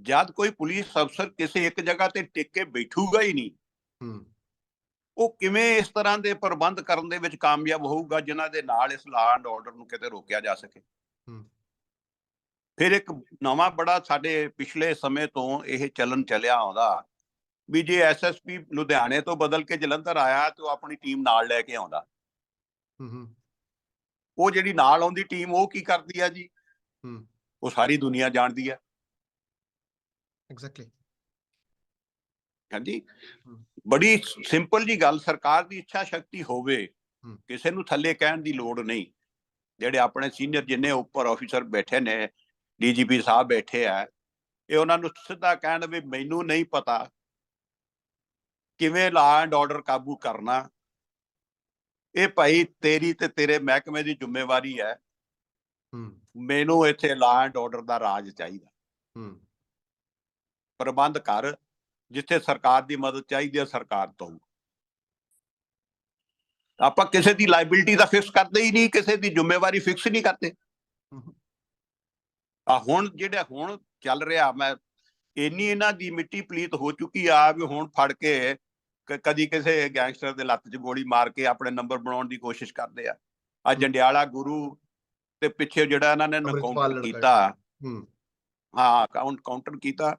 ਜਦ ਕੋਈ ਪੁਲਿਸ ਅਫਸਰ ਕਿਸੇ ਇੱਕ ਜਗ੍ਹਾ ਤੇ ਟਿਕ ਕੇ ਬੈਠੂਗਾ ਹੀ ਨਹੀਂ ਹੂੰ। ਉਹ ਕਿਵੇਂ ਇਸ ਤਰ੍ਹਾਂ ਦੇ ਪ੍ਰਬੰਧ ਕਰਨ ਦੇ ਵਿੱਚ ਕਾਮਯਾਬ ਹੋਊਗਾ ਜਿਨ੍ਹਾਂ ਦੇ ਨਾਲ ਇਸ ਲਾਅ ਐਂਡ ਆਰਡਰ ਨੂੰ ਕਿਤੇ ਰੋਕਿਆ ਜਾ ਸਕੇ। ਫਿਰ ਇੱਕ ਨਵਾਂ ਬੜਾ ਸਾਡੇ ਪਿਛਲੇ ਸਮੇਂ ਤੋਂ ਇਹ ਚੱਲਣ ਚੱਲਿਆ ਆਉਂਦਾ ਵੀ ਜੇ ਐਸਐਸਪੀ ਲੁਧਿਆਣੇ ਤੋਂ ਬਦਲ ਕੇ ਜਲੰਧਰ ਆਇਆ ਤਾਂ ਉਹ ਆਪਣੀ ਟੀਮ ਨਾਲ ਲੈ ਕੇ ਆਉਂਦਾ। ਹੂੰ। ਉਹ ਜਿਹੜੀ ਨਾਲ ਆਉਂਦੀ ਟੀਮ ਉਹ ਕੀ ਕਰਦੀ ਆ ਜੀ? ਹੂੰ। ਉਹ ਸਾਰੀ ਦੁਨੀਆ ਜਾਣਦੀ ਆ। ਐਗਜ਼ੈਕਟਲੀ ਹਾਂਜੀ। ਬੜੀ ਸਿੰਪਲ ਜੀ ਗੱਲ ਸਰਕਾਰ ਦੀ ਇੱਛਾ ਸ਼ਕਤੀ ਹੋਵੇ। ਕਿਸੇ ਨੂੰ ਥੱਲੇ ਕਹਿਣ ਦੀ ਲੋੜ ਨਹੀਂ। ਜਿਹੜੇ ਆਪਣੇ ਸੀਨੀਅਰ ਜਿੰਨੇ ਉੱਪਰ ਆਫੀਸਰ ਬੈਠੇ ਨੇ ਡੀਜੀਪੀ ਸਾਹਿਬ ਬੈਠੇ ਆ ਇਹ ਉਹਨਾਂ ਨੂੰ ਸਿੱਧਾ ਕਹਿਣ ਵੀ ਮੈਨੂੰ ਨਹੀਂ ਪਤਾ ਕਿਵੇਂ ਲਾ ਐਂਡ ਆਰਡਰ ਕਾਬੂ ਕਰਨਾ। ਇਹ ਭਾਈ ਤੇਰੀ ਤੇ ਤੇਰੇ ਮਹਿਕਮੇ ਦੀ ਜ਼ਿੰਮੇਵਾਰੀ ਹੈ। ਹੂੰ। ਮੈਨੂੰ ਇੱਥੇ ਲਾ ਐਂਡ ਆਰਡਰ ਦਾ ਰਾਜ ਚਾਹੀਦਾ। ਹੂੰ। ਪ੍ਰਬੰਧ ਕਰ ਜਿੱਥੇ ਸਰਕਾਰ ਦੀ ਮਦਦ ਚਾਹੀਦੀ ਹੈ ਸਰਕਾਰ ਤੋਂ। ਆਪਾਂ ਕਿਸੇ ਦੀ ਲਾਇਬਿਲਿਟੀ ਦਾ ਫਿਕਸ ਕਰਦੇ ਹੀ ਨਹੀਂ ਕਿਸੇ ਦੀ ਜ਼ਿੰਮੇਵਾਰੀ ਫਿਕਸ ਨਹੀਂ ਕਰਦੇ। ਆ ਹੁਣ ਜਿਹੜਾ ਹੁਣ ਚੱਲ ਰਿਹਾ ਮੈਂ ਇੰਨੀ ਇਹਨਾਂ ਦੀ ਮਿੱਟੀ ਪਲੀਤ ਹੋ ਚੁੱਕੀ ਆ ਵੀ ਹੁਣ ਫੜ ਕ- ਕਦੀ ਕਿਸੇ ਗੈਂਗਸਟਰ ਦੇ ਲੱਤ 'ਚ ਗੋਲੀ ਮਾਰ ਕੇ ਆਪਣੇ ਨੰਬਰ ਬਣਾਉਣ ਦੀ ਕੋਸ਼ਿਸ਼ ਕਰਦੇ ਆ। ਆ ਜੰਡਿਆਲਾ ਗੁਰੂ ਤੇ ਪਿੱਛੇ ਜਿਹੜਾ ਇਹਨਾਂ ਨੇ ਅੰਮ੍ਰਿਤਪਾਲ ਕਾਊਂਟਰ ਲੜਕਾ ਕੀਤਾ। ਹੂੰ। ਕਾਊਂਟ ਕਾਊਂਟਰ ਕੀਤਾ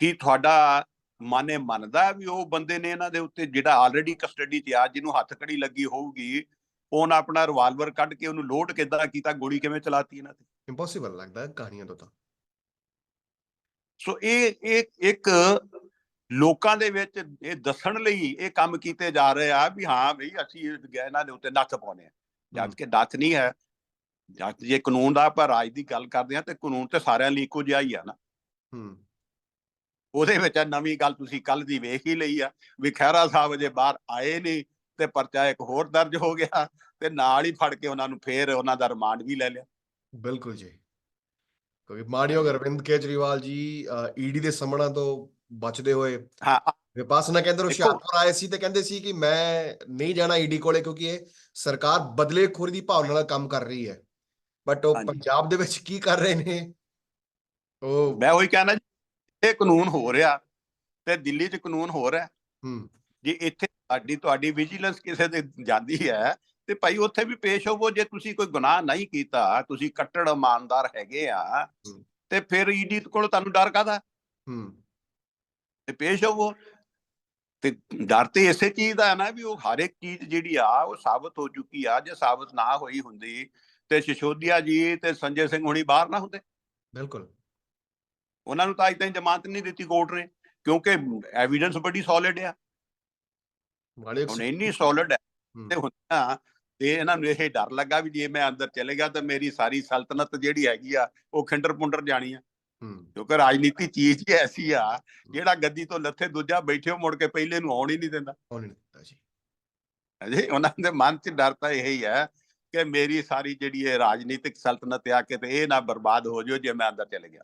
ਕੀ ਤੁਹਾਡਾ ਮਨ ਮੰਨਦਾ ਵੀ ਉਹ ਬੰਦੇ ਨੇ ਇਹਨਾਂ ਦੇ ਉੱਤੇ ਜਿਹੜਾ ਆਲਰੇਡੀ ਕਸਟਡੀ 'ਚ ਆ ਜਿਹਨੂੰ ਹੱਥ ਕੜੀ ਲੱਗੀ ਹੋਊਗੀ ਉਹਨ ਆਪਣਾ ਰਿਵਾਲਵਰ ਕੱਢ ਕੇ ਉਹਨੂੰ ਲੋਡ ਕਿੱਦਾਂ ਕੀਤਾ ਗੋਲੀ ਕਿਵੇਂ ਚਲਾਤੀ ਇਹਨਾਂ ਤੇ ਇੰਪੋਸੀਬਲ ਲੱਗਦਾ ਕਹਾਣੀਆਂ ਤੋਂ ਤਾਂ। ਸੋ ਇਹ ਇਹ ਇੱਕ ਲੋਕਾਂ ਦੇ ਵਿੱਚ ਇਹ ਦੱਸਣ ਲਈ ਇਹ ਕੰਮ ਕੀਤੇ ਜਾ ਰਹੇ ਆ ਵੀ ਹਾਂ ਬਈ ਅਸੀਂ ਇਹਨਾਂ ਦੇ ਉੱਤੇ ਨੱਥ ਪਾਉਨੇ ਆ ਜਦ ਕਿ ਨੱਥ ਨਹੀਂ ਹੈ। ਜਦ ਜੇ ਕਾਨੂੰਨ ਦਾ ਆਪਾਂ ਰਾਜ ਦੀ ਗੱਲ ਕਰਦੇ ਆ ਤੇ ਕਾਨੂੰਨ ਤੇ ਸਾਰਿਆਂ ਲਈ ਇੱਕੋ ਜਿਹਾ ਹੀ ਆ ਨਾ। ਹੂੰ। ਉਹਦੇ ਵਿੱਚ ਆ ਨਵੀਂ ਗੱਲ ਤੁਸੀਂ ਕੱਲ ਦੀ ਵੇਖ ਹੀ ਲਈ ਆ ਵੀ ਖਹਿਰਾ ਸਾਹਿਬ ਜੇ ਬਾਹਰ ਆਏ ਨਹੀਂ ਤੇ ਪਰਚਾ ਇੱਕ ਹੋਰ ਦਰਜ ਹੋ ਗਿਆ ਤੇ ਨਾਲ ਹੀ ਫੜ ਕੇ ਉਹਨਾਂ ਨੂੰ ਫੇਰ ਉਹਨਾਂ ਦਾ ਰਿਮਾਂਡ ਵੀ ਲੈ ਲਿਆ। ਬਿਲਕੁਲ ਜੀ। ਕਿਉਂਕਿ ਮਾਣਯੋਗ ਅਰਵਿੰਦ ਕੇਜਰੀਵਾਲ ਜੀ ਈਡੀ ਦੇ ਸਮਣਾ ਤੋਂ ਬਚਦੇ ਹੋਏ। ਹਾਂ। ਵਿਪਾਸਨਾ ਕਹਿੰਦੇ ਦੇਖੋ- ਹੁਸ਼ਿਆਰਪੁਰ ਆਏ ਸੀ ਤੇ ਕਹਿੰਦੇ ਸੀ ਕਿ ਮੈਂ ਨਹੀਂ ਜਾਣਾ ਈਡੀ ਕੋਲੇ ਕਿਉਂਕਿ ਇਹ ਸਰਕਾਰ ਬਦਲੇਖੋਰੀ ਦੀ ਭਾਵਨਾ ਨਾਲ ਕੰਮ ਕਰ ਰਹੀ ਹੈ। ਬਟ ਉਹ। ਪੰਜਾਬ ਦੇ ਵਿੱਚ ਕੀ ਕਰ ਰਹੇ ਨੇ? ਉਹ ਮੈਂ ਉਹੀ ਕਹਿਣਾ ਜੀ ਇਹ ਕਾਨੂੰਨ ਹੋ ਰਿਹਾ ਤੇ ਦਿੱਲੀ 'ਚ ਕਾਨੂੰਨ ਹੋ ਰਿਹਾ। ਹੂੰ। ਜੇ ਇੱਥੇ ਸਾਡੀ ਤੁਹਾਡੀ ਵਿਜੀਲੈਂਸ ਕਿਸੇ ਦੇ ਜਾਂਦੀ ਹੈ ਤੇ ਭਾਈ ਉੱਥੇ ਵੀ ਪੇਸ਼ ਹੋਵੋ ਜੇ ਤੁਸੀਂ ਕੋਈ ਗੁਨਾਹ ਨਹੀਂ ਕੀਤਾ ਤੁਸੀਂ ਕੱਟੜ ਇਮਾਨਦਾਰ ਹੈਗੇ ਆ। ਤੇ ਫਿਰ ਈਡੀ ਕੋਲ ਤੁਹਾਨੂੰ ਡਰ ਕਾਦਾ ਹੂੰ। ਤੇ ਪੇਸ਼ ਹੋਵੋ ਤੇ ਡਰ ਤੇ ਇਸੇ ਚੀਜ਼ ਦਾ ਹੈ ਨਾ ਵੀ ਉਹ ਹਰ ਇੱਕ ਚੀਜ਼ ਜਿਹੜੀ ਆ ਉਹ ਸਾਬਤ ਹੋ ਚੁੱਕੀ ਆ ਜੇ ਸਾਬਤ ਨਾ ਹੋਈ ਹੁੰਦੀ ਤੇ ਸ਼ਿਸ਼ੋਦੀਆ ਜੀ ਤੇ ਸੰਜੇ ਸਿੰਘ ਹੁਣੀ ਬਾਹਰ ਨਾ ਹੁੰਦੇ। ਬਿਲਕੁਲ। ਉਹਨਾਂ ਨੂੰ ਤਾਂ ਅਜੇ ਤਾਈਂ ਜ਼ਮਾਨਤ ਨਹੀਂ ਦਿੱਤੀ ਕੋਰਟ ਨੇ ਕਿਉਂਕਿ ਐਵੀਡੈਂਸ ਬੜੀ ਸੋਲਿਡ ਆ। ਹੁਣ ਇੰਨੀ ਸੋਲਿਡ ਹੈ। ਤੇ ਹੁੰਦਾ ਤੇ ਇਹਨਾਂ ਨੂੰ ਇਹ ਡਰ ਲੱਗਾ ਵੀ ਜੇ ਮੈਂ ਅੰਦਰ ਚਲੇ ਗਿਆ ਤਾਂ ਮੇਰੀ ਸਾਰੀ ਸਲਤਨਤ ਜਿਹੜੀ ਹੈਗੀ ਆ ਉਹ ਖਿੰਡਰ ਪੁੰਡਰ ਜਾਣੀ ਆ। ਕਿਉਂਕਿ ਰਾਜਨੀਤੀ ਚੀਜ਼ ਹੀ ਐਸੀ ਆ ਜਿਹੜਾ ਗੱਦੀ ਤੋਂ ਲੱਥੇ ਦੂਜਾ ਬੈਠਿਓ ਮੁੜ ਕੇ ਪਹਿਲੇ ਨੂੰ ਆਉਣ ਹੀ ਨਹੀਂ ਦਿੰਦਾ। ਉਹ ਨਹੀਂ ਦਿੱਤਾ ਜੀ। ਜੀ ਉਹਨਾਂ ਦੇ ਮਨ 'ਚ ਡਰ ਤਾਂ ਇਹ ਹੀ ਕਿ ਮੇਰੀ ਸਾਰੀ ਜਿਹੜੀ ਇਹ ਰਾਜਨੀਤਿਕ ਸਲਤਨਤ ਆ ਕੇ ਤੇ ਇਹ ਨਾ ਬਰਬਾਦ ਹੋ ਜਾਓ ਜੇ ਮੈਂ ਅੰਦਰ ਚਲੇ ਗਿਆ।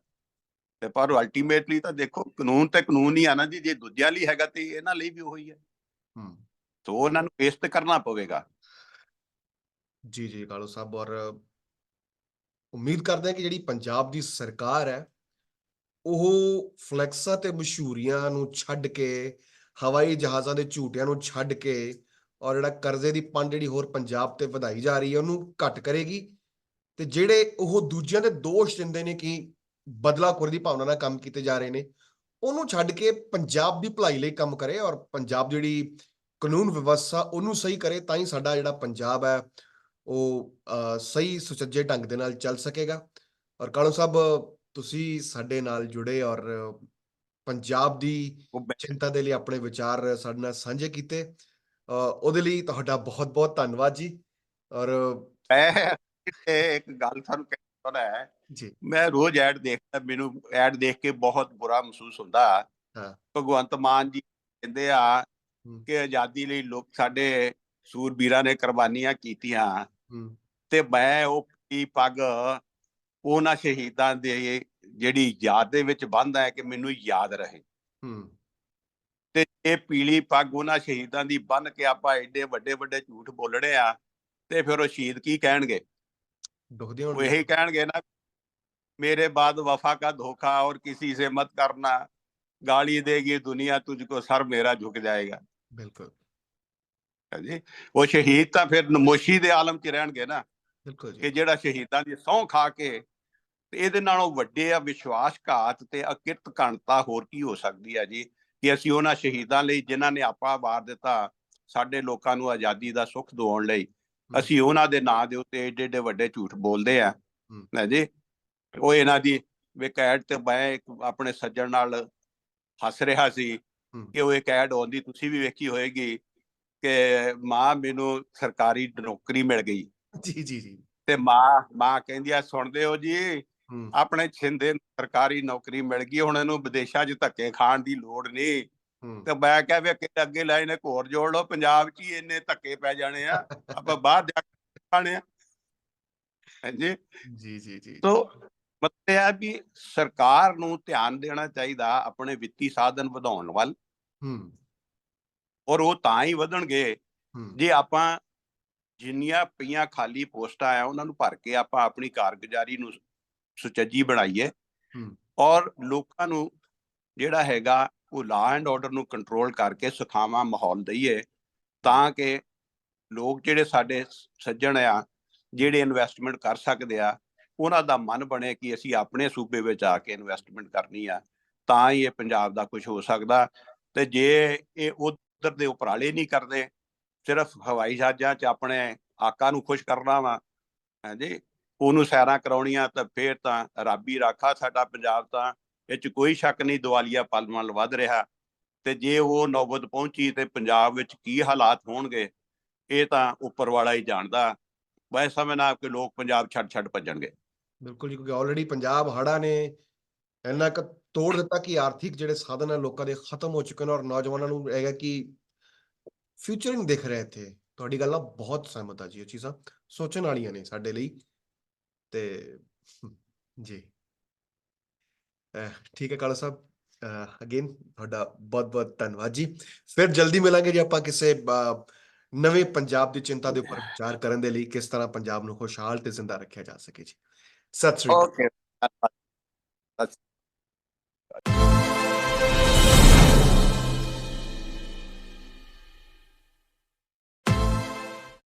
ਤੇ ਪਰ ਅਲਟੀਮੇਟਲੀ ਤਾਂ ਦੇਖੋ ਕਾਨੂੰਨ ਤੇ ਕਾਨੂੰਨ ਹੀ ਆ ਨਾ ਜੀ ਜੇ ਦੂਜਿਆਂ ਲਈ ਹੈਗਾ ਤੇ ਇਹਨਾਂ ਲਈ ਵੀ ਉਹੀ ਹੈ। ਹੂੰ। ਸੋ ਉਹਨਾਂ ਨੂੰ ਫੇਸ ਤੇ ਕਰਨਾ ਪਵੇਗਾ। ਜੀ ਜੀ ਕਾਲੂ ਸਾਹਿਬ ਔਰ ਉਮੀਦ ਕਰਦੇ ਹਾਂ ਕਿ ਜਿਹੜੀ ਪੰਜਾਬ ਦੀ ਸਰਕਾਰ ਹੈ ਉਹ ਫਲੈਕਸਾਂ ਤੇ ਮਸ਼ਹੂਰੀਆਂ ਨੂੰ ਛੱਡ ਕੇ, ਹਵਾਈ ਜਹਾਜ਼ਾਂ ਦੇ ਝੂਟਿਆਂ ਨੂੰ ਛੱਡ ਕੇ ਔਰ ਜਿਹੜਾ ਕਰਜ਼ੇ ਦੀ ਪੰਡ ਜਿਹੜੀ ਹੋਰ ਪੰਜਾਬ ਤੇ ਵਧਾਈ ਜਾ ਰਹੀ ਹੈ, ਉਹਨੂੰ ਘੱਟ ਕਰੇਗੀ। ਤੇ ਜਿਹੜੇ ਉਹ ਦੂਜਿਆਂ ਦੇ ਦੋਸ਼ ਦਿੰਦੇ ਨੇ ਕਿ ਬਦਲਾਖੋਰੀ ਦੀ ਭਾਵਨਾ ਨਾਲ ਕੰਮ ਕੀਤੇ ਜਾ ਰਹੇ ਨੇ, ਉਹਨੂੰ ਛੱਡ ਕੇ ਪੰਜਾਬ ਦੀ ਭਲਾਈ ਲਈ ਕੰਮ ਕਰੇ ਔਰ ਪੰਜਾਬ ਦੀ ਜਿਹੜੀ ਕਾਨੂੰਨ ਵਿਵਸਥਾ ਉਹਨੂੰ ਸਹੀ ਕਰੇ, ਤਾਂ ਹੀ ਸਾਡਾ ਜਿਹੜਾ ਪੰਜਾਬ ਹੈ, ਉਹ ਸਹੀ ਸੁਚੱਜੇ ਢੰਗ ਦੇ ਨਾਲ ਚੱਲ ਸਕੇਗਾ। ਔਰ ਕਾਲੋ ਸਾਹਿਬ ਤੁਸੀਂ ਸਾਡੇ ਨਾਲ ਜੁੜੇ ਔਰ ਪੰਜਾਬ ਦੀ ਚਿੰਤਾ ਦੇ ਲਈ ਆਪਣੇ ਵਿਚਾਰ ਸਾਡੇ ਨਾਲ ਸਾਂਝੇ ਕੀਤੇ ਉਹਦੇ ਲਈ ਤੁਹਾਡਾ ਬਹੁਤ ਬਹੁਤ ਧੰਨਵਾਦ ਜੀ ਔਰ ਇੱਕ ਗੱਲ ਤੁਹਾਨੂੰ ਕਹਿਣਾ ਹੈ ਜੀ ਮੈਂ ਰੋਜ਼ ਐਡ ਦੇਖਦਾ ਮੈਨੂੰ ਐਡ ਦੇਖ ਕੇ ਬਹੁਤ ਬੁਰਾ ਮਹਿਸੂਸ ਹੁੰਦਾ ਹਾਂ। ਭਗਵੰਤ ਮਾਨ ਜੀ ਕਹਿੰਦੇ ਆ। ਕਿ ਆਜ਼ਾਦੀ ਲਈ ਲੋਕ ਸਾਡੇ ਸੂਰਬੀਰਾਂ ਨੇ ਕੁਰਬਾਨੀਆਂ ਕੀਤੀਆਂ ਤੇ ਮੈਂ ਉਹ ਪੀ ਪੱਗ ਉਹਨਾਂ ਸ਼ਹੀਦਾਂ ਦੇ ਜਿਹੜੀ ਯਾਦ ਦੇ ਵਿੱਚ ਬੰਦ ਹੈ ਕਿ ਮੈਨੂੰ ਯਾਦ ਰਹੇ। ਹੂੰ। ਤੇ ਇਹ ਪੀਲੀ ਪੱਗ ਉਹਨਾਂ ਸ਼ਹੀਦਾਂ ਦੀ ਬੰਨ ਕੇ ਆਪਾਂ ਐਡੇ ਵੱਡੇ ਵੱਡੇ ਝੂਠ ਬੋਲਣੇ ਆ ਤੇ ਫਿਰ ਉਹ ਸ਼ਹੀਦ ਕੀ ਕਹਿਣਗੇ? ਦੁਖਦੇ ਹੋਣ ਇਹੀ ਕਹਿਣਗੇ ਨਾ ਮੇਰੇ ਬਾਦ ਵਫਾ ਦਾ ਧੋਖਾ ਔਰ ਕਿਸੇ ਸੇ ਮਤ ਕਰਨਾ ਗਾਲੀ ਦੇਗੀ ਦੁਨੀਆ ਤੁਝ ਕੋ ਸਰ ਮੇਰਾ ਝੁਕ ਜਾਏਗਾ। ਬਿਲਕੁਲ। ਜੀ? ਉਹ ਸ਼ਹੀਦ ਤਾਂ ਫਿਰ ਨਮੋਸ਼ੀ ਦੇ ਆਲਮ 'ਚ ਰਹਿਣਗੇ ਨਾ ਬਿਲਕੁਲ ਜੀ। ਕਿ ਜਿਹੜਾ ਸ਼ਹੀਦਾਂ ਦੀ ਸੌਂ ਖਾ ਕੇ ਇਹਦੇ ਨਾਲੋਂ ਵੱਡੇ ਆ ਵਿਸ਼ਵਾਸਘਾਤ ਤੇ ਅਕਿਰਤ ਘਣਤਾ ਹੋਰ ਕੀ ਹੋ ਸਕਦੀ ਹੈ ਜੀ? ਕਿ ਅਸੀਂ ਉਹਨਾਂ ਸ਼ਹੀਦਾਂ ਲਈ ਜਿਨ੍ਹਾਂ ਨੇ ਆਪਾ ਵਾਰ ਦਿੱਤਾ ਸਾਡੇ ਲੋਕਾਂ ਨੂੰ ਆਜ਼ਾਦੀ ਦਾ ਸੁੱਖ ਦਿਵਾਉਣ ਲਈ ਅਸੀਂ ਉਹਨਾਂ ਦੇ ਨਾਂ ਦੇ ਉੱਤੇ ਏਡੇ ਏਡੇ ਵੱਡੇ ਝੂਠ ਬੋਲਦੇ ਆ। ਹੂੰ। ਜੀ? ਉਹ ਇਹਨਾਂ ਦੀ ਵਿਕੈਟ ਤੇ ਮੈਂ ਇੱਕ ਆਪਣੇ ਸੱਜਣ ਨਾਲ ਹੱਸ ਰਿਹਾ ਸੀ। ਕਿ ਉਹ ਇੱਕ ਐਡ ਆਉਂਦੀ ਤੁਸੀਂ ਵੀ ਵੇਖੀ ਹੋਏਗੀ ਕਿ ਮਾਂ ਮੈਨੂੰ ਸਰਕਾਰੀ ਨੌਕਰੀ ਮਿਲ ਗਈ। ਜੀ ਜੀ ਜੀ। ਤੇ ਮਾਂ ਮਾਂ ਕਹਿੰਦੀ ਆ ਸੁਣਦੇ ਹੋ ਜੀ ਆਪਣੇ ਛਿੰਦੇ ਸਰਕਾਰੀ ਨੌਕਰੀ ਮਿਲ ਗਈ ਹੁਣ ਇਹਨੂੰ ਵਿਦੇਸ਼ਾਂ 'ਚ ਧੱਕੇ ਖਾਣ ਦੀ ਲੋੜ ਨਹੀਂ ਤੇ ਮੈਂ ਕਿਹਾ ਵੀ ਅੱਗੇ ਅੱਗੇ ਲਾਈਨ ਇੱਕ ਹੋਰ ਜੋੜ ਲਓ ਪੰਜਾਬ 'ਚ ਹੀ ਇੰਨੇ ਧੱਕੇ ਪੈ ਜਾਣੇ ਆ ਆਪਾਂ ਬਾਹਰ ਜਾ ਕੇ ਖਾਣੇ ਆ। ਹਾਂਜੀ। ਜੀ ਜੀ ਜੀ। ਤੋ ਮਤਲਬ ਇਹ ਹੈ ਵੀ ਸਰਕਾਰ ਨੂੰ ਧਿਆਨ ਦੇਣਾ ਚਾਹੀਦਾ ਆਪਣੇ ਵਿੱਤੀ ਸਾਧਨ ਵਧਾਉਣ ਵੱਲ। ਹੂੰ। ਔਰ ਉਹ ਤਾਂ ਹੀ ਵਧਣਗੇ। ਜੇ ਆਪਾਂ ਜਿੰਨੀਆਂ ਪਈਆਂ ਖਾਲੀ ਪੋਸਟਾਂ ਆ ਉਹਨਾਂ ਨੂੰ ਭਰ ਕੇ ਆਪਾਂ ਆਪਣੀ ਕਾਰਗੁਜ਼ਾਰੀ ਨੂੰ ਸੁਚੱਜੀ ਬਣਾਈਏ। ਹੂੰ। ਔਰ ਲੋਕਾਂ ਨੂੰ ਜਿਹੜਾ ਹੈਗਾ ਉਹ ਲਾ ਐਂਡ ਆਰਡਰ ਨੂੰ ਕੰਟਰੋਲ ਕਰਕੇ ਸੁਖਾਵਾਂ ਮਾਹੌਲ ਦਈਏ ਤਾਂ ਕਿ ਲੋਕ ਜਿਹੜੇ ਸਾਡੇ ਸੱਜਣ ਆ ਜਿਹੜੇ ਇਨਵੈਸਟਮੈਂਟ ਕਰ ਸਕਦੇ ਆ ਉਹਨਾਂ ਦਾ ਮਨ ਬਣੇ ਕਿ ਅਸੀਂ ਆਪਣੇ ਸੂਬੇ ਵਿੱਚ ਆ ਕੇ ਇਨਵੈਸਟਮੈਂਟ ਕਰਨੀ ਆ ਤਾਂ ਹੀ ਇਹ ਪੰਜਾਬ ਦਾ ਕੁਝ ਹੋ ਸਕਦਾ। ਤੇ ਜੇ ਇਹ ਉਧਰ ਦੇ ਉਪਰਾਲੇ ਨਹੀਂ ਕਰਦੇ ਸਿਰਫ ਹਵਾਈ ਜਹਾਜ਼ਾਂ 'ਚ ਆਪਣੇ ਆਕਾ ਨੂੰ ਖੁਸ਼ ਕਰਨਾ ਵਾ ਹਾਂਜੀ ਉਹਨੂੰ ਸੈਰਾਂ ਕਰਾਉਣੀਆਂ ਤਾਂ ਫੇਰ ਤਾਂ ਰੱਬੀ ਰਾਖਾ ਸਾਡਾ ਪੰਜਾਬ ਤਾਂ ਇਹ 'ਚ ਕੋਈ ਸ਼ੱਕ ਨਹੀਂ ਦਿਵਾਲੀਆ ਪਲ ਵੱਧ ਰਿਹਾ। ਤੇ ਜੇ ਉਹ ਨੌਬਤ ਪਹੁੰਚੀ ਤੇ ਪੰਜਾਬ ਵਿੱਚ ਕੀ ਹਾਲਾਤ ਹੋਣਗੇ, ਇਹ ਤਾਂ ਉੱਪਰ ਵਾਲਾ ਹੀ ਜਾਣਦਾ। ਮੈਂ ਸਮਝਣਾ ਕਿ ਲੋਕ ਪੰਜਾਬ ਛੱਡ ਛੱਡ ਭੱਜਣਗੇ। ਬਿਲਕੁਲ ਜੀ, ਕਿਉਂਕਿ ਆਲਰੇਡੀ ਪੰਜਾਬ ਹੜ੍ਹਾਂ ਨੇ ਇੰਨਾ ਕੁ ਤੋੜ ਦਿੱਤਾ ਕਿ ਆਰਥਿਕ ਜਿਹੜੇ ਸਾਧਨ ਆ, ਲੋਕਾਂ ਦੇ ਖਤਮ ਹੋ ਚੁੱਕੇ ਨੇ ਔਰ ਨੌਜਵਾਨਾਂ ਨੂੰ ਹੈਗਾ ਕਿ ਫਿਊਚਰ ਨਹੀਂ ਦਿਖ ਰਿਹਾ ਇੱਥੇ। ਤੁਹਾਡੀ ਗੱਲ ਨਾਲ ਬਹੁਤ ਸਹਿਮਤ ਆ ਜੀ, ਇਹ ਚੀਜ਼ਾਂ ਸੋਚਣ ਵਾਲੀਆਂ ਨੇ ਸਾਡੇ ਲਈ। ਤੇ ਜੀ। ਠੀਕ ਹੈ ਕਾਲਾ ਸਾਹਿਬ। ਅਗੇਨ ਤੁਹਾਡਾ ਬਹੁਤ ਬਹੁਤ ਧੰਨਵਾਦ ਜੀ। ਫਿਰ ਜਲਦੀ ਮਿਲਾਂਗੇ ਜੀ ਆਪਾਂ ਕਿਸੇ ਅਹ, ਨਵੇਂ ਪੰਜਾਬ ਦੀ ਚਿੰਤਾ ਦੇ ਉੱਪਰ ਵਿਚਾਰ ਕਰਨ ਦੇ ਲਈ ਕਿਸ ਤਰ੍ਹਾਂ ਪੰਜਾਬ ਨੂੰ ਖੁਸ਼ਹਾਲ ਤੇ ਜ਼ਿੰਦਾ ਰੱਖਿਆ ਜਾ ਸਕੇ ਜੀ। ਸਤਿ ਸ੍ਰੀ ਅਕਾਲ। ਓਕੇ